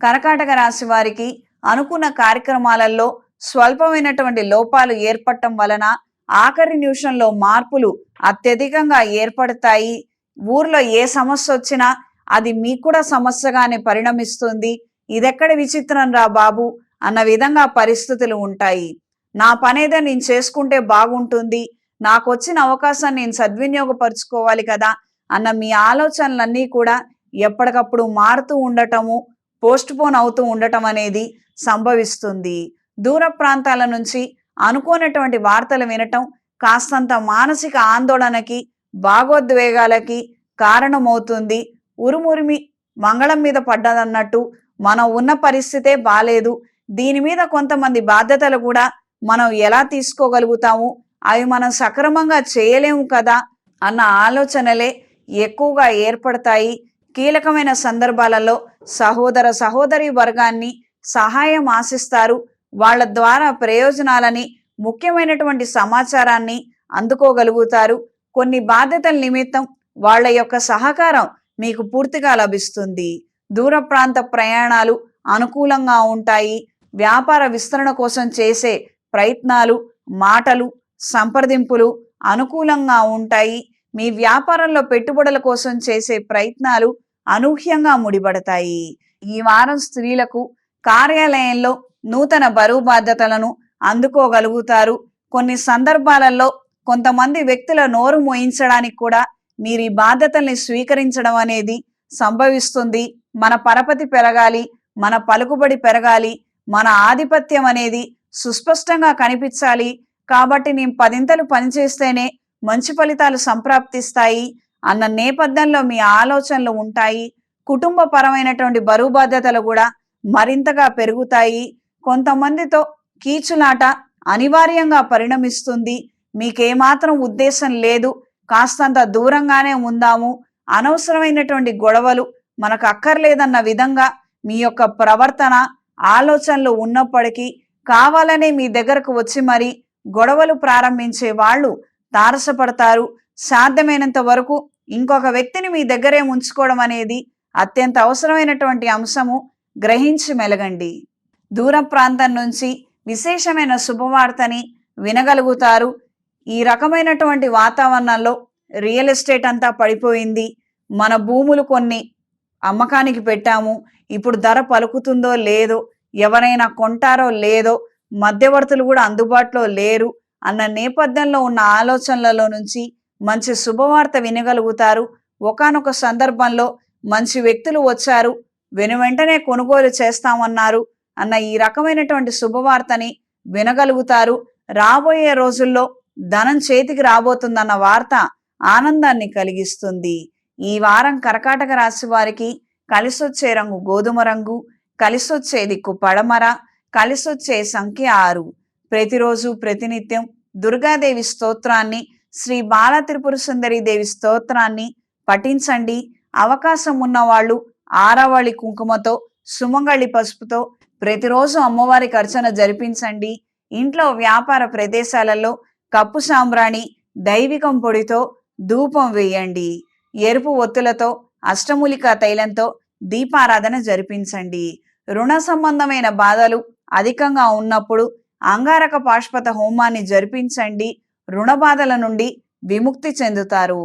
కర్కాటక రాశి వారికి అనుకున్న కార్యక్రమాలలో స్వల్పమైనటువంటి లోపాలు ఏర్పడటం వలన ఆఖరి నిమిషంలో మార్పులు అత్యధికంగా ఏర్పడతాయి. ఊర్లో ఏ సమస్య వచ్చినా అది మీకు కూడా సమస్యగానే పరిణమిస్తుంది. ఇదెక్కడ విచిత్రం రా బాబు అన్న విధంగా పరిస్థితులు ఉంటాయి. నా పనేదో నేను చేసుకుంటే బాగుంటుంది. నాకు వచ్చిన అవకాశాన్ని నేను సద్వినియోగపరుచుకోవాలి కదా అన్న మీ ఆలోచనలన్నీ కూడా ఎప్పటికప్పుడు మారుతూ ఉండటము పోస్ట్ పోన్ అవుతూ ఉండటం అనేది సంభవిస్తుంది. దూర ప్రాంతాల నుంచి అనుకోనటువంటి వార్తలు వినటం కాస్తంత మానసిక ఆందోళనకి భాగోద్వేగాలకి కారణమవుతుంది. ఉరుమురిమి మంగళం మీద పడ్డదన్నట్టు మనం ఉన్న పరిస్థితే బాలేదు. దీని మీద కొంతమంది బాధ్యతలు కూడా మనం ఎలా తీసుకోగలుగుతాము? అవి మనం సక్రమంగా చేయలేము కదా అన్న ఆలోచనలే ఎక్కువగా ఏర్పడతాయి. కీలకమైన సందర్భాలలో సహోదర సహోదరి వర్గాన్ని సహాయం ఆశిస్తారు. వాళ్ళ ద్వారా ప్రయోజనాలని ముఖ్యమైనటువంటి సమాచారాన్ని అందుకోగలుగుతారు. కొన్ని బాధ్యతల నిమిత్తం వాళ్ళ యొక్క సహకారం మీకు పూర్తిగా లభిస్తుంది. దూర ప్రాంత ప్రయాణాలు అనుకూలంగా ఉంటాయి. వ్యాపార విస్తరణ కోసం చేసే ప్రయత్నాలు మాటలు సంప్రదింపులు అనుకూలంగా ఉంటాయి. మీ వ్యాపారంలో పెట్టుబడుల కోసం చేసే ప్రయత్నాలు అనూహ్యంగా ముడిపడతాయి. ఈ వారం స్త్రీలకు కార్యాలయంలో నూతన బరువు బాధ్యతలను అందుకోగలుగుతారు. కొన్ని సందర్భాలలో కొంతమంది వ్యక్తుల నోరు మోయించడానికి కూడా మీరు ఈ బాధ్యతల్ని స్వీకరించడం అనేది సంభవిస్తుంది. మన పరపతి పెరగాలి మన పలుకుబడి పెరగాలి మన ఆధిపత్యం అనేది సుస్పష్టంగా కనిపించాలి. కాబట్టి నేను పదింతలు పనిచేస్తేనే మంచి ఫలితాలు సంప్రాప్తిస్తాయి. అన్న నేపథ్యంలో మీ ఆలోచనలు ఉంటాయి. కుటుంబ పరమైనటువంటి బరువు బాధ్యతలు కూడా మరింతగా పెరుగుతాయి. కొంతమందితో కీచులాట అనివార్యంగా పరిణమిస్తుంది. మీకేమాత్రం ఉద్దేశం లేదు. కాస్తంత దూరంగానే ఉందాము. అనవసరమైనటువంటి గొడవలు మనకు అక్కర్లేదన్న విధంగా మీ యొక్క ప్రవర్తన ఆలోచనలు ఉన్నప్పటికీ కావాలనే మీ దగ్గరకు వచ్చి మరి గొడవలు ప్రారంభించే వాళ్ళు తారసపడతారు. సాధ్యమైనంత వరకు ఇంకొక వ్యక్తిని మీ దగ్గరే ఉంచుకోవడం అనేది అత్యంత అవసరమైనటువంటి అంశము. గ్రహించి మెలగండి. దూర ప్రాంతం నుంచి విశేషమైన శుభవార్తని వినగలుగుతారు. ఈ రకమైనటువంటి వాతావరణంలో రియల్ ఎస్టేట్ అంతా పడిపోయింది. మన భూములు కొన్ని అమ్మకానికి పెట్టాము. ఇప్పుడు ధర పలుకుతుందో లేదో ఎవరైనా కొంటారో లేదో మధ్యవర్తులు కూడా అందుబాటులో లేరు అన్న నేపథ్యంలో ఉన్న ఆలోచనలలో నుంచి మంచి శుభవార్త వినగలుగుతారు. ఒకానొక సందర్భంలో మంచి వ్యక్తులు వచ్చారు. వెను వెంటనే కొనుగోలు చేస్తామన్నారు అన్న ఈ రకమైనటువంటి శుభవార్తని వినగలుగుతారు. రాబోయే రోజుల్లో ధనం చేతికి రాబోతుందన్న వార్త ఆనందాన్ని కలిగిస్తుంది. ఈ వారం కర్కాటక రాశి వారికి కలిసొచ్చే రంగు గోధుమ రంగు కలిసొచ్చే దిక్కు పడమర కలిసొచ్చే సంఖ్య ఆరు. ప్రతిరోజు ప్రతినిత్యం దుర్గాదేవి స్తోత్రాన్ని శ్రీ బాల త్రిపుర సుందరి దేవి స్తోత్రాన్ని పఠించండి. అవకాశం ఉన్నవాళ్ళు ఆరవళి కుంకుమతో సుమంగళి పసుపుతో ప్రతిరోజు అమ్మవారికి అర్చన జరిపించండి. ఇంట్లో వ్యాపార ప్రదేశాలలో కప్పు సాంబ్రాణి దైవికం పొడితో ధూపం వేయండి. ఎరుపు ఒత్తులతో అష్టమూలికా తైలంతో దీపారాధన జరిపించండి. రుణ సంబంధమైన బాధలు అధికంగా ఉన్నప్పుడు అంగారక పాష్పత హోమాన్ని జరిపించండి. రుణ బాధల నుండి విముక్తి చెందుతారు.